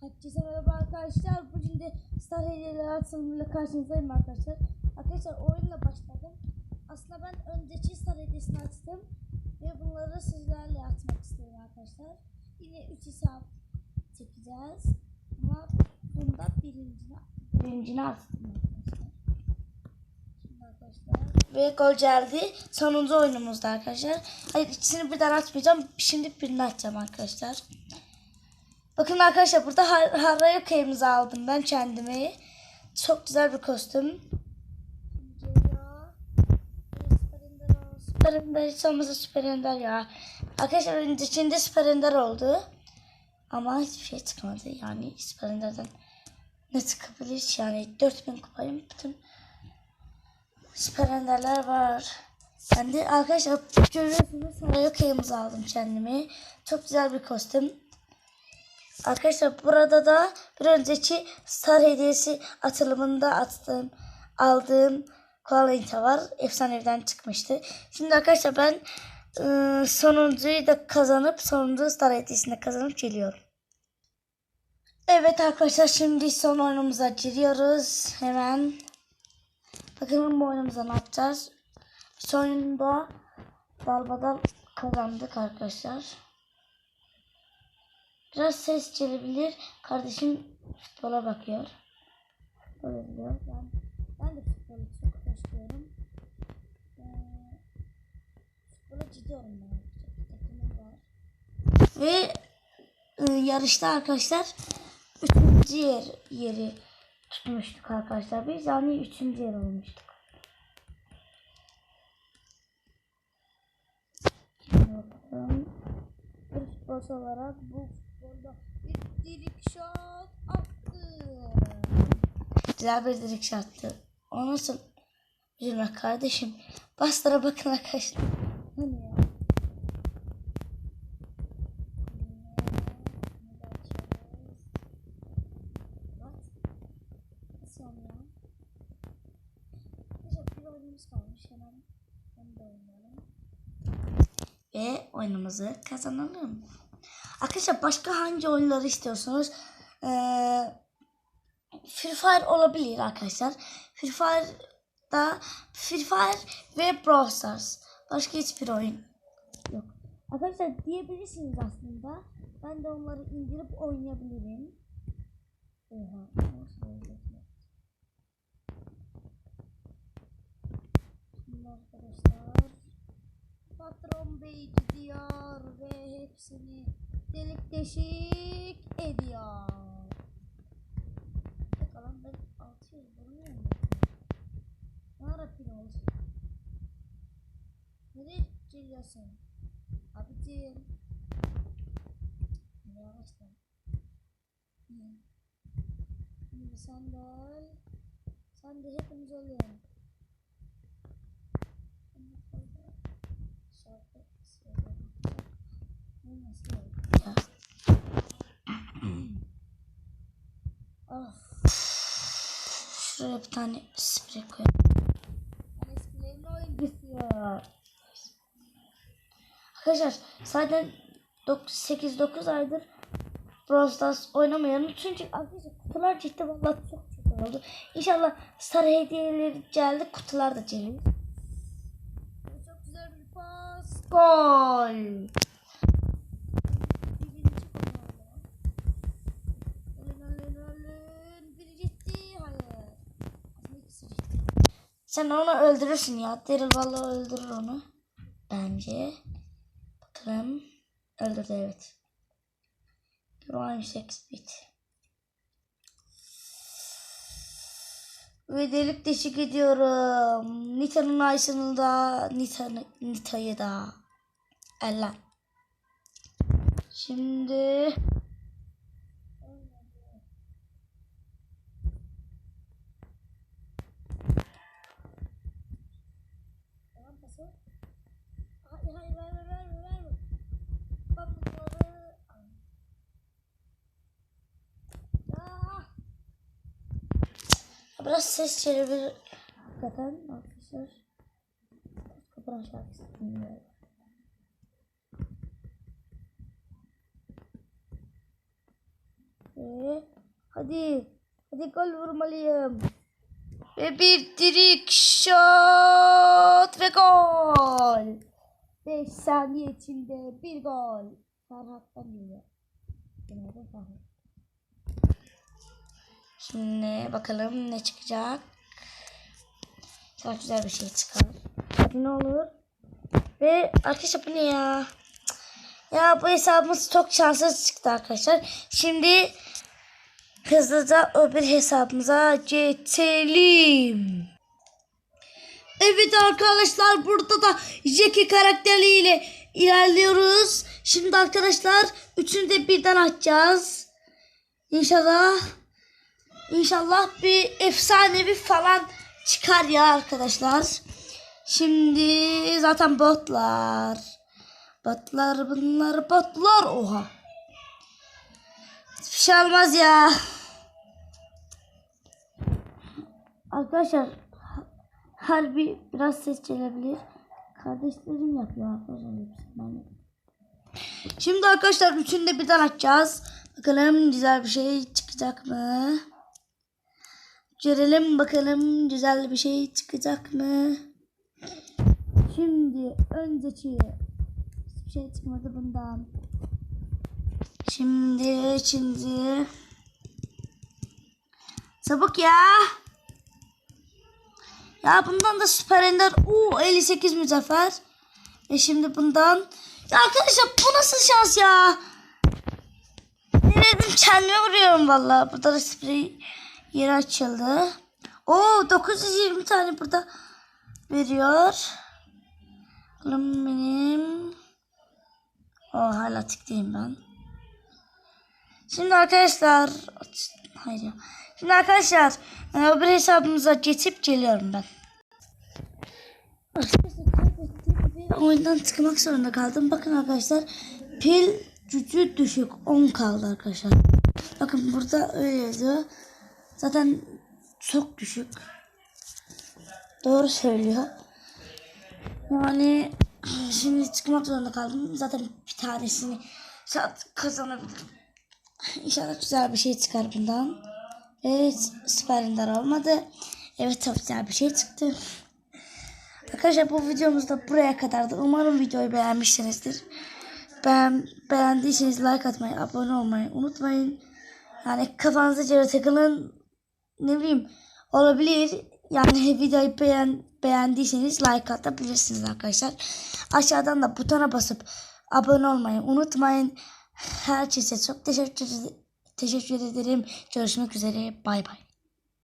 Herkese merhaba arkadaşlar. Bugün de Star Hediyeleri atılımıyla karşınızdayım arkadaşlar. Arkadaşlar oyunla başladım. Aslında ben önceki Star Hediyesini açtım. Ve bunları sizlerle atmak istiyorum arkadaşlar. Yine 3 hesap çekeceğiz. Ama bunda birincini, birincini açtım arkadaşlar. Şimdi arkadaşlar. Ve gol geldi. Sonuncu oyunumuzda arkadaşlar. Hayır ikisini birden açmayacağım. Şimdi birini açacağım arkadaşlar. Bakın arkadaşlar burada har kıyımızı aldım ben kendime. Çok güzel bir kostüm. Süper Ender hiç olmazsa Süper Ender ya. Arkadaşlar öncesinde Süper Ender oldu. Ama hiçbir şey çıkmadı. Yani Süper Ender'den ne çıkabilir? Yani 4000 kupayım. Bütün Süper Ender'ler var. Ben de arkadaşlar görüyorsunuz Haraya kıyımızı aldım kendime. Çok güzel bir kostüm. Arkadaşlar burada da bir önceki Star hediyesi atılımında attığım, aldığım Koala var. Efsaneviden çıkmıştı. Şimdi arkadaşlar ben ıı, sonuncuyu da kazanıp sonuncu Star hediyesini kazanıp geliyorum. Evet arkadaşlar şimdi son oyunumuza giriyoruz. Hemen bakalım bu oyunumuza ne yapacağız. Sonunda dalbadan kazandık arkadaşlar. Biraz ses gelebilir. Kardeşim futbola bakıyor. Futbol. Ben, ben de futbolu çok hoşluyorum. Ee, futbola takımım var. Ve e, yarışta arkadaşlar üçüncü yer, yeri tutmuştuk arkadaşlar. Biz yani üçüncü yer olmuştuk. Şimdi bakalım. Olarak bu futbolda bir dirik şut attı. Güzel bir dirik şut attı. O nasıl üzülmek kardeşim? Bastıra bakın arkadaşlar. Ve oyunumuzu kazanalım. Arkadaşlar başka hangi oyunları istiyorsunuz? Ee, Free Fire olabilir arkadaşlar. Free Fire'da Free Fire ve Brawl Stars. Başka hiçbir oyun yok. Arkadaşlar diyebilirsiniz aslında. Ben de onları indirip oynayabilirim. Oha. arkadaşlar Patron Bey gidiyor ve hepsini delik deşik ediyor. Bakalım ben 600 vuruyor mu? Ne olsun? Nereye geliyorsun? Abicim. Yavaştan. Şimdi sen de öl. Sen de hepimiz ölüyorsun. oldu of. Şuraya bir tane sprey koyalım. Oyuncusu. Arkadaşlar zaten 8-9 aydır Brawl Stars oynamıyorum. Çünkü arkadaşlar kutular ciddi vallahi çok çok oldu. İnşallah star hediyeleri geldi. Kutular da gelir. Çok güzel bir pas. Gol Sen onu öldürürsün ya. Daryl vallahi öldürür onu. Bence. Bakalım. Öldürdü evet. Prime Sex Bit. Ve delik deşik ediyorum. Nita'nın Ayşe'ni da Nita'nı, Nita'yı da. Ellen. Şimdi Hayır hayır ver ver ver ver. Ah! Biraz ses gelebilir. Hakikaten arkadaşlar. Kapıdan şarkısı dinliyorum. Ve hadi. Hadi gol vurmalıyım. Ve bir dirik şut ve gol. 5 saniye içinde bir gol. Ferhat'tan geliyor. Şimdi bakalım ne çıkacak. Çok güzel bir şey çıkar. Ne olur. Ve arkadaşlar bu ne ya? Ya bu hesabımız çok şanssız çıktı arkadaşlar. Şimdi hızlıca öbür hesabımıza geçelim. Evet arkadaşlar burada da Jackie karakteriyle ilerliyoruz. Şimdi arkadaşlar üçünü de birden açacağız. İnşallah İnşallah bir efsanevi falan çıkar ya arkadaşlar. Şimdi zaten botlar. Botlar bunlar botlar. Oha. Hiçbir şey olmaz ya. Arkadaşlar harbi biraz ses gelebilir. Kardeşlerim yapıyor arkadaşlar. hepsini, Şimdi arkadaşlar üçünü de birden açacağız. Bakalım güzel bir şey çıkacak mı? Görelim bakalım güzel bir şey çıkacak mı? Şimdi önceki hiçbir şey çıkmadı bundan. Şimdi şimdi Çabuk ya. Ya bundan da Süper Ender. Oo 58 müzeffer. Ve şimdi bundan. Ya arkadaşlar bu nasıl şans ya? Denedim kendime vuruyorum valla. Burada da sprey yeri açıldı. Oo 920 tane burada veriyor. Bakalım benim. O hala tıktayım ben. Şimdi arkadaşlar hayır ya. Şimdi arkadaşlar e, öbür hesabımıza geçip geliyorum ben. Arkadaşlar oyundan çıkmak zorunda kaldım. Bakın arkadaşlar pil gücü düşük 10 kaldı arkadaşlar. Bakın burada öyle yazıyor. Zaten çok düşük. Doğru söylüyor. Yani şimdi çıkmak zorunda kaldım. Zaten bir tanesini saat kazanabilirim. İnşallah güzel bir şey çıkar bundan. Evet süper ender olmadı. Evet çok güzel bir şey çıktı. Arkadaşlar bu videomuz da buraya kadardı. Umarım videoyu beğenmişsinizdir. Ben beğendiyseniz like atmayı, abone olmayı unutmayın. Yani kafanıza göre takılın. Ne bileyim olabilir. Yani videoyu beğen, beğendiyseniz like atabilirsiniz arkadaşlar. Aşağıdan da butona basıp abone olmayı unutmayın. Herkese çok teşekkür, teşekkür ederim. Görüşmek üzere. Bay bay.